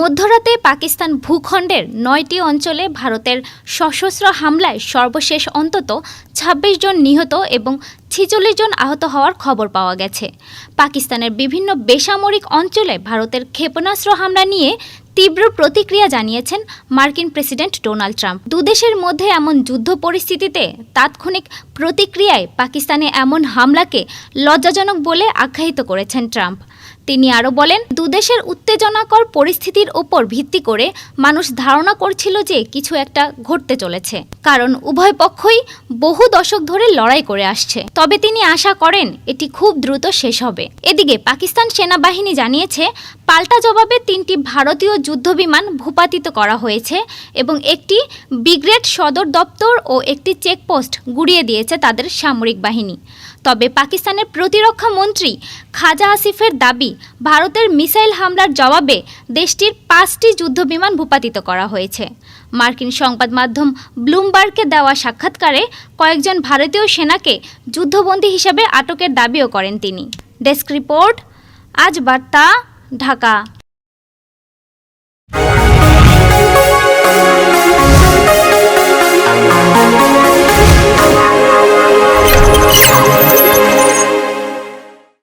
মধ্যরাতে পাকিস্তান ভূখণ্ডের নয়টি অঞ্চলে ভারতের সশস্ত্র হামলায় সর্বশেষ অন্তত ২৬ জন নিহত এবং ছিচল্লিশ জন আহত হওয়ার খবর পাওয়া গেছে। পাকিস্তানের বিভিন্ন বেসামরিক অঞ্চলে ভারতের ক্ষেপণাস্ত্র হামলা নিয়ে তীব্র প্রতিক্রিয়া জানিয়েছেন মার্কিন প্রেসিডেন্ট ডোনাল্ড ট্রাম্প। দুদেশের মধ্যে এমন যুদ্ধ পরিস্থিতিতে তাৎক্ষণিক প্রতিক্রিয়ায় পাকিস্তানে এমন হামলাকে লজ্জাজনক বলে আখ্যায়িত করেছেন ট্রাম্প। তিনি আরও বলেন, দুদেশের উত্তেজনাকর পরিস্থিতির ওপর ভিত্তি করে মানুষ ধারণা করছিল যে কিছু একটা ঘটতে চলেছে। কারণ উভয় পক্ষই বহু দশক ধরে লড়াই করে আসছে। তবে তিনি আশা করেন, এটি খুব দ্রুত শেষ হবে। এদিকে পাকিস্তান সেনাবাহিনী জানিয়েছে, পাল্টা জবাবে তিনটি ভারতীয় যুদ্ধবিমান ভূপাতিত করা হয়েছে এবং একটি ব্রিগেড সদর দপ্তর ও একটি চেকপোস্ট গুড়িয়ে দিয়েছে। তাদের সামরিক বাহিনী। তবে পাকিস্তানের প্রতিরক্ষা মন্ত্রী খাজা আসিফের দাবি, ভারতের মিসাইল হামলার জবাবে দেশটির পাঁচটি যুদ্ধবিমান ভূপাতিত করা হয়েছে। মার্কিন সংবাদ মাধ্যম ব্লুমবার্গকে দেওয়া সাক্ষাৎকারে কয়েকজন ভারতীয় সেনাকে যুদ্ধবন্দী হিসেবে আটকের দাবিও করেন তিনি। ডেস্ক রিপোর্ট, আজ বার্তা, ঢাকা।